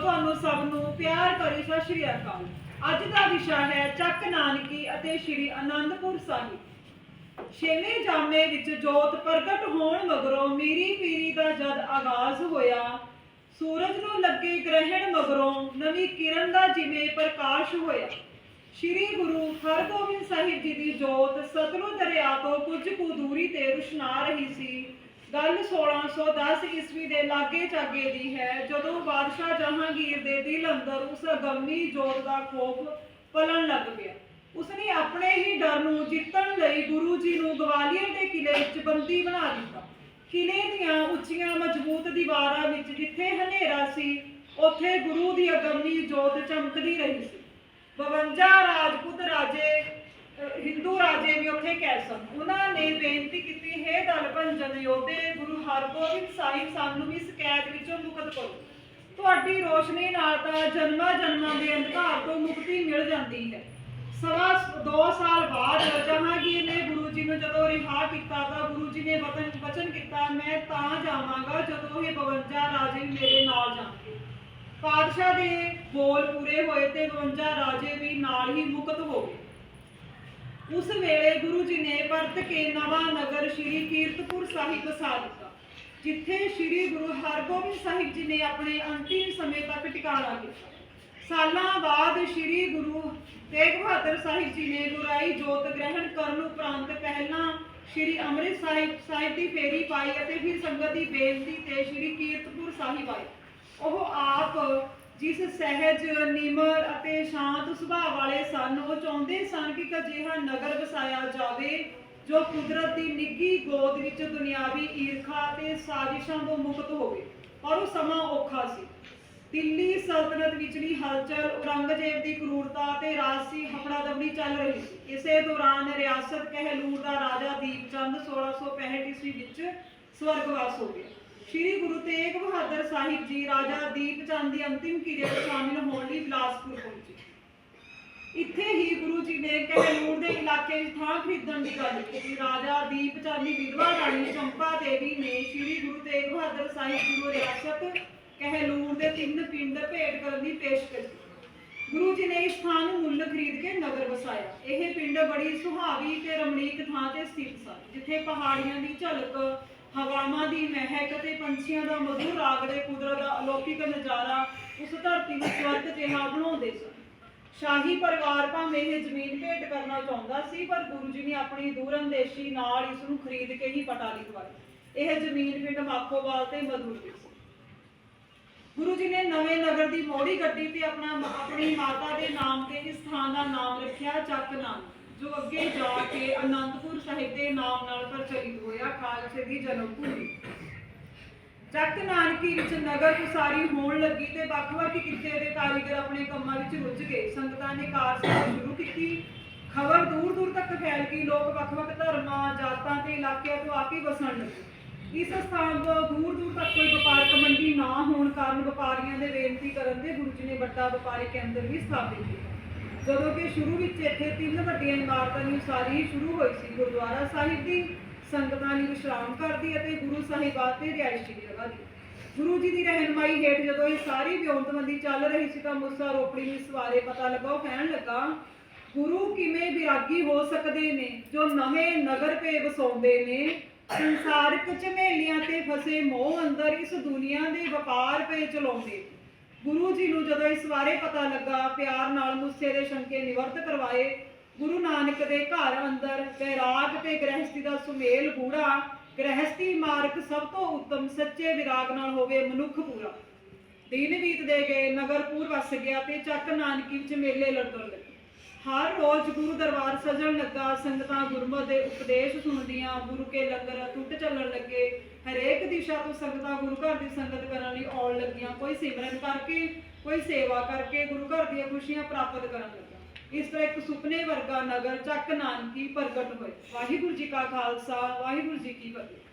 ਤੁਹਾਨੂੰ ਸਭ ਨੂੰ ਪਿਆਰ ਭਰੀ ਸਤਿ ਸ਼੍ਰੀ ਅਕਾਲ। ਅੱਜ ਦਾ ਵਿਸ਼ਾ ਹੈ ਚੱਕ ਨਾਨਕੀ ਅਤੇ ਸ਼੍ਰੀ ਅਨੰਦਪੁਰ ਸਾਹਿਬ। ਛੇਵੇਂ ਜਾਮੇ ਵਿੱਚ ਜੋਤ ਪ੍ਰਗਟ ਹੋਣ ਮਗਰੋਂ ਮੀਰੀ ਪੀਰੀ ਦਾ ਜਦ ਆਗਾਜ਼ ਹੋਇਆ, ਸੂਰਜ ਨੂੰ ਲੱਗੇ ਗ੍ਰਹਿਣ ਮਗਰੋਂ ਨਵੀਂ ਕਿਰਨ ਦਾ ਜਿਵੇਂ ਪ੍ਰਕਾਸ਼ ਹੋਇਆ। ਸ਼੍ਰੀ ਗੁਰੂ ਹਰਗੋਬਿੰਦ ਸਾਹਿਬ ਜੀ ਦੀ ਜੋਤ ਸਤਲੁਜ ਦਰਿਆ ਤੋਂ ਕੁਝ ਕੁ ਦੂਰੀ ਤੇ ਰੁਸ਼ਨਾ ਰਹੀ ਸੀ। ਗੱਲ 1610 ਈਸਵੀ ਦੇ ਲਾਗੇ ਚਾਗੇ ਦੀ ਹੈ, ਜਦੋਂ ਬਾਦਸ਼ਾਹ ਜਹਾਂਗੀਰ ਦੇ ਦਿਲ ਅੰਦਰ ਉਸ ਅਗੰਮੀ ਜੋਤ ਦਾ ਖੋਫ ਪਲਣ ਲੱਗ ਪਿਆ। ਉਸਨੇ ਆਪਣੇ ਹੀ ਡਰ ਨੂੰ ਜਿੱਤਣ ਲਈ ਗੁਰੂ ਜੀ ਨੂੰ ਗਵਾਲੀਅਰ ਦੇ ਕਿਲੇ ਵਿੱਚ ਬੰਦੀ ਬਣਾ ਦਿੱਤਾ। ਕਿਲੇ ਦੀਆਂ ਉੱਚੀਆਂ ਮਜ਼ਬੂਤ ਦੀਵਾਰਾਂ ਵਿੱਚ ਜਿੱਥੇ ਹਨੇਰਾ ਸੀ, ਉੱਥੇ ਗੁਰੂ ਦੀ ਅਗੰਮੀ ਜੋਤ ਚਮਕਦੀ ਰਹੀ ਸੀ। 52 ਰਾਜਪੂਤ ਰਾਜੇ ਹਿੰਦੂ ਰਾਜੇ ਵੀ ਉੱਥੇ ਸਨ। ਉਹਨਾਂ ਨੇ ਬੇਨਤੀ ਕੀਤੀ, ਹੈ ਦਲ ਯੋਧੇ, ਗੁਰੂ ਹਰਗੋਬਿੰਦ ਸਾਹਿਬ ਸਾਨੂੰ ਇਸ ਕੈਦ ਵਿੱਚੋਂ ਮੁਕਤ ਕਰੋ। ਤੁਹਾਡੀ ਰੋਸ਼ਨੀ ਨਾਲ ਤਾਂ ਜਨਮਾਂ ਜਨਮਾਂ ਦੇ ਅੰਧਕਾਰ ਤੋਂ ਮੁਕਤੀ ਮਿਲ ਜਾਂਦੀ ਹੈ। ਸਵਾ 2 ਸਾਲ ਬਾਅਦ ਜਹਾਂਗੀਰ ਨੇ ਗੁਰੂ ਜੀ ਨੂੰ ਜਦੋਂ ਰਿਹਾ ਕੀਤਾ ਤਾਂ ਗੁਰੂ ਜੀ ਨੇ ਵਤਨ, ਵਚਨ ਕੀਤਾ, ਮੈਂ ਤਾਂ ਜਾਵਾਂਗਾ ਜਦੋਂ ਇਹ 52 ਰਾਜੇ ਮੇਰੇ ਨਾਲ ਜਾਣਗੇ। ਪਾਤਸ਼ਾਹ ਦੇ ਬੋਲ ਪੂਰੇ ਹੋਏ ਤੇ 52 ਰਾਜੇ ਵੀ ਨਾਲ ਹੀ ਮੁਕਤ ਉਸ ਵੇਲੇ ਗੁਰੂ ਜੀ ਨੇ ਪਰਤ ਕੇ ਨਵਾਂ ਨਗਰ ਸ਼੍ਰੀ ਕੀਰਤਪੁਰ ਸਾਹਿਬ ਵਸਾ ਦਿੱਤਾ, ਜਿੱਥੇ ਸ਼੍ਰੀ ਗੁਰੂ ਹਰਗੋਬਿੰਦ ਸਾਹਿਬ ਜੀ ਨੇ ਆਪਣੇ ਅੰਤਿਮ ਸਮੇਂ ਤੱਕ ਟਿਕਾਣਾ ਕੀਤਾ। ਸਾਲਾਂ ਬਾਅਦ ਸ਼੍ਰੀ ਗੁਰੂ ਤੇਗ ਬਹਾਦਰ ਸਾਹਿਬ ਜੀ ਨੇ ਗੁਰਾਈ ਜੋਤ ਗ੍ਰਹਿਣ ਕਰਨ ਉਪਰੰਤ ਪਹਿਲਾਂ ਸ਼੍ਰੀ ਅੰਮ੍ਰਿਤ ਸਾਹਿਬ ਸਾਹਿਬ ਦੀ ਫੇਰੀ ਪਾਈ ਅਤੇ ਫਿਰ ਸੰਗਤ ਦੀ ਬੇਨਤੀ ਤੇ ਸ਼੍ਰੀ ਕੀਰਤਪੁਰ ਸਾਹਿਬ ਆਏ। ਉਹ ਆਪ ਜਿਸ ਸਹਿਜ, ਨਿਮਰ ਅਤੇ ਸ਼ਾਂਤ ਸੁਭਾਅ ਵਾਲੇ ਸਨ, ਉਹ ਚਾਹੁੰਦੇ ਸਨ ਕਿ ਅਜਿਹਾ ਨਗਰ ਵਸਾਇਆ ਜਾਵੇ, ਜੋ ਕੁਦਰਤ ਦੀ ਨਿੱਗੀ ਗੋਦ ਵਿੱਚ ਦੁਨਿਆਵੀ ਈਰਖਾ ਤੇ ਸਾਜ਼ਿਸ਼ਾਂ ਤੋਂ ਮੁਕਤ ਹੋਵੇ। ਪਰ ਉਹ ਸਮਾਂ ਔਖਾ ਸੀ। ਦਿੱਲੀ ਸਲਤਨਤ ਵਿਚਲੀ ਹਲਚਲ ਔਰੰਗਜ਼ੇਬ ਦੀ ਕਰੂਰਤਾ ਤੇ ਰਾਜਸੀ ਹਫੜਾ-ਦਫੜੀ ਚੱਲ ਰਹੀ ਸੀ। ਇਸੇ ਦੌਰਾਨ ਰਿਆਸਤ ਕਹਿਲੂਰ ਦਾ ਰਾਜਾ ਦੀਪਚੰਦ 1665 ਈਸਵੀ ਵਿੱਚ ਸਵਰਗਵਾਸ ਹੋ ਗਿਆ। ਸ਼੍ਰੀ ਗੁਰੂ ਤੇਗ ਬਹਾਦਰ ਸਾਹਿਬ ਜੀ ਰਾਜਾ ਦੀਪਚੰਦ ਦੀ ਅੰਤਿਮ ਕਿਰਿਆ ਵਿੱਚ ਸ਼ਾਮਿਲ ਹੋਣ ਲਈ ਬਿਲਾਸਪੁਰ ਪਹੁੰਚੇ। ਇੱਥੇ ਹੀ ਗੁਰੂ ਜੀ ਨੇ ਕਹਿਲੂਰ ਦੇ ਇਲਾਕੇ ਵਿੱਚ ਥਾਂ ਖਰੀਦਣ ਦੀ ਗੱਲ ਕੀਤੀ। ਰਾਜਾ ਦੀਪਚੰਦ ਦੀ ਵਿਧਵਾ ਰਾਣੀ ਚੰਪਾ ਦੇਵੀ ਨੇ ਸ਼੍ਰੀ ਗੁਰੂ ਤੇਗ ਬਹਾਦਰ ਸਾਹਿਬ ਜੀ ਨੂੰ ਰਿਆਸਤ ਕਹਿਲੂਰ ਦੇ ਤਿੰਨ ਪਿੰਡ ਭੇਟ ਕਰਨ ਦੀ ਪੇਸ਼ਕਸ਼ ਕੀਤੀ। ਗੁਰੂ ਜੀ ਨੇ ਇਸ ਥਾਂ ਨੂੰ ਮੁੱਲ ਖਰੀਦ ਕੇ ਨਗਰ ਵਸਾਇਆ। ਇਹ ਪਿੰਡ ਬੜੀ ਸੁਹਾਵੀ ਤੇ ਰਮਣੀਕ ਥਾਂ ਤੇ ਸਥਿਤ ਸਨ, ਜਿੱਥੇ ਪਹਾੜੀਆਂ ਦੀ ਝਲਕ ਹਵਾਵਾਂ ਦੀ ਮਹਿਕ ਤੇ ਪੰਛੀਆਂ ਦਾ ਮਧੁਰ ਰਾਗ ਦੇ ਕੁਦਰਤ ਦਾ ਅਲੌਕਿਕ ਨਜ਼ਾਰਾ ਉਸ ਧਰਤੀ ਨੂੰ ਸਵਰਗ ਜਿਹਾ ਬਣਾਉਂਦੇ ਸਨ। ਸ਼ਾਹੀ ਪਰਿਵਾਰ ਭਾਵੇਂ ਇਹ ਜ਼ਮੀਨ ਭੇਟ ਕਰਨਾ ਚਾਹੁੰਦਾ ਸੀ, ਪਰ ਗੁਰੂ ਜੀ ਨੇ ਆਪਣੀ ਦੂਰਅੰਦੇਸ਼ੀ ਨਾਲ ਇਸ ਨੂੰ ਖਰੀਦ ਕੇ ਹੀ ਪਟਾ ਲਿਖਵਾਈ ਇਹ ਜ਼ਮੀਨ ਪਿੰਡ ਮਾਖੋਵਾਲ ਤੇ ਮਧੂਰ ਦੀ ਸੀ। ਗੁਰੂ ਜੀ ਨੇ ਨਵੇਂ ਨਗਰ ਦੀ ਮੋੜੀ ਗੱਡੀ ਤੇ ਆਪਣਾ, ਆਪਣੀ ਮਾਤਾ ਦੇ ਨਾਮ ਤੇ ਇਸ ਥਾਂ ਦਾ ਨਾਮ ਰੱਖਿਆ, ਚੱਕ ਨਾਮ। ਜੋ ਅੱਗੇ ਜਾ ਕੇ ਅਨੰਦਪੁਰ ਸਾਹਿਬ ਦੇ ਨਾਮ ਨਾਲ ਪ੍ਰਚਲਿਤ ਹੋਇਆ ਖਾਲਸੇ ਦੀ ਜਨਮ ਭੂਮੀ ਚੱਕ ਨਾਨਕੀ ਵਿੱਚ ਨਗਰ ਉਸਾਰੀ ਹੋਣ ਲੱਗੀ ਤੇ ਵੱਖ-ਵੱਖ ਕਿੱਤੇ ਦੇ ਕਾਰੀਗਰ ਆਪਣੇ ਕੰਮਾਂ ਵਿੱਚ ਰੁੱਝ ਗਏ। ਸੰਗਤਾਂ ਨੇ ਕਾਰ ਸ਼ੁਰੂ ਕੀਤੀ। ਖਬਰ ਦੂਰ-ਦੂਰ ਤੱਕ ਫੈਲ ਗਈ ਲੋਕ ਵੱਖ-ਵੱਖ ਧਰਮਾਂ, ਜਾਤਾਂ ਤੇ ਇਲਾਕਿਆਂ ਤੋਂ ਆ ਕੇ ਵਸਣ ਲੱਗੇ। ਇਸ ਸਥਾਨ ਤੋਂ ਦੂਰ-ਦੂਰ ਤੱਕ ਕੋਈ ਵਪਾਰਕ ਮੰਡੀ ਨਾ ਹੋਣ ਕਾਰਨ ਵਪਾਰੀਆਂ ਦੇ ਬੇਨਤੀ ਕਰਨ ਤੇ ਗੁਰੂ ਜੀ ਨੇ ਵੱਡਾ ਵਪਾਰੀ ਕੇਂਦਰ ਵੀ ਸਥਾਪਿਤ ਕੀਤਾ। ਜਦੋਂ ਕਿ ਸ਼ੁਰੂ ਵਿੱਚ ਇੱਥੇ ਤਿੰਨ ਵੱਡੀਆਂ ਇਮਾਰਤਾਂ ਦੀ ਉਸਾਰੀ ਸ਼ੁਰੂ ਹੋਈ ਸੀ, ਗੁਰਦੁਆਰਾ ਸਾਹਿਬ ਦੀ ਸੰਗਤਾਂ ਲਈ ਵਿਸ਼ਰਾਮ ਕਰਦੀ ਅਤੇ ਗੁਰੂ ਸਾਹਿਬਾਨ ਤੇ ਰਿਹਾਇਸ਼ੀ ਜਗ੍ਹਾ ਦੀ। ਗੁਰੂ ਜੀ ਦੀ ਰਹਿਨਮਾਈ ਹੇਠ ਜਦੋਂ ਇਹ ਸਾਰੀ ਵਿਉਂਤਬੰਦੀ ਚੱਲ ਰਹੀ ਸੀ ਤਾਂ ਮੁਸਾ ਰੋਪੜੀ ਨੂੰ ਇਸ ਬਾਰੇ ਪਤਾ ਲੱਗਾ ਉਹ ਕਹਿਣ ਲੱਗਾ, ਗੁਰੂ ਕਿਵੇਂ ਵਿਰਾਗੀ ਹੋ ਸਕਦੇ ਨੇ, ਜੋ ਨਵੇਂ ਨਗਰ ਪੇ ਵਸਾਉਂਦੇ ਨੇ? ਸੰਸਾਰਕ ਝਮੇਲਿਆਂ ਤੇ ਫਸੇ ਮੋਹ ਅੰਦਰ ਇਸ ਦੁਨੀਆ ਦੇ ਵਪਾਰ ਪੇ ਚਲਾਉਂਦੇ ਗੁਰੂ ਜੀ ਨੂੰ ਜਦੋਂ ਇਸ ਬਾਰੇ ਪਤਾ ਲੱਗਾ, ਪਿਆਰ ਨਾਲ ਮੁੱਸੇ ਦੇ ਸ਼ੰਕੇ ਨਿਵਰਤ ਕਰਵਾਏ, ਗੁਰੂ ਨਾਨਕ ਦੇ ਘਰ ਅੰਦਰ ਵੈਰਾਗ ਤੇ ਗ੍ਰਹਿਸਤੀ ਦਾ ਸੁਮੇਲ ਗੂੜਾ ਗ੍ਰਹਿਸਤੀ ਮਾਰਗ ਸਭ ਤੋਂ ਉੱਤਮ ਸੱਚੇ ਵਿਰਾਗ ਨਾਲ ਹੋਵੇ ਮਨੁੱਖ ਪੂਰਾ। ਦਿਨ ਬੀਤਦੇ ਗਏ ਨਗਰਪੁਰ ਵਸ ਗਿਆ ਤੇ ਚੱਕ ਨਾਨਕੀ ਵਿੱਚ ਮੇਲੇ ਲੱਗਣ ਲੱਗੇ। ਹਰ ਰੋਜ਼ ਗੁਰੂ ਦਰਬਾਰ ਸਜਣ ਲੱਗਾ, ਸੰਗਤਾਂ ਗੁਰਮਤਿ ਦੇ ਉਪਦੇਸ਼ ਸੁਣਦੀਆਂ, ਗੁਰੂ ਕੇ ਲੰਗਰ ਟੁੱਟ ਚੱਲਣ ਲੱਗੇ। ਹਰੇਕ ਦਿਸ਼ਾ ਤੋਂ ਸੰਗਤਾਂ ਗੁਰੂ ਘਰ ਦੀ ਸੰਗਤ ਕਰਨ ਲਈ ਆਉਣ ਲੱਗੀਆਂ। ਕੋਈ ਸਿਮਰਨ ਕਰਕੇ, ਕੋਈ ਸੇਵਾ ਕਰਕੇ ਗੁਰੂ ਘਰ ਦੀਆਂ ਖੁਸ਼ੀਆਂ ਪ੍ਰਾਪਤ ਕਰਨ ਲੱਗੀਆਂ। ਇਸ ਤਰ੍ਹਾਂ ਇੱਕ ਸੁਪਨੇ ਵਰਗਾ ਨਗਰ ਚੱਕ ਨਾਨਕੀ ਪ੍ਰਗਟ ਹੋਏ। ਵਾਹਿਗੁਰੂ ਜੀ ਕਾ ਖਾਲਸਾ, ਵਾਹਿਗੁਰੂ ਜੀ ਕੀ ਫਤਿਹ।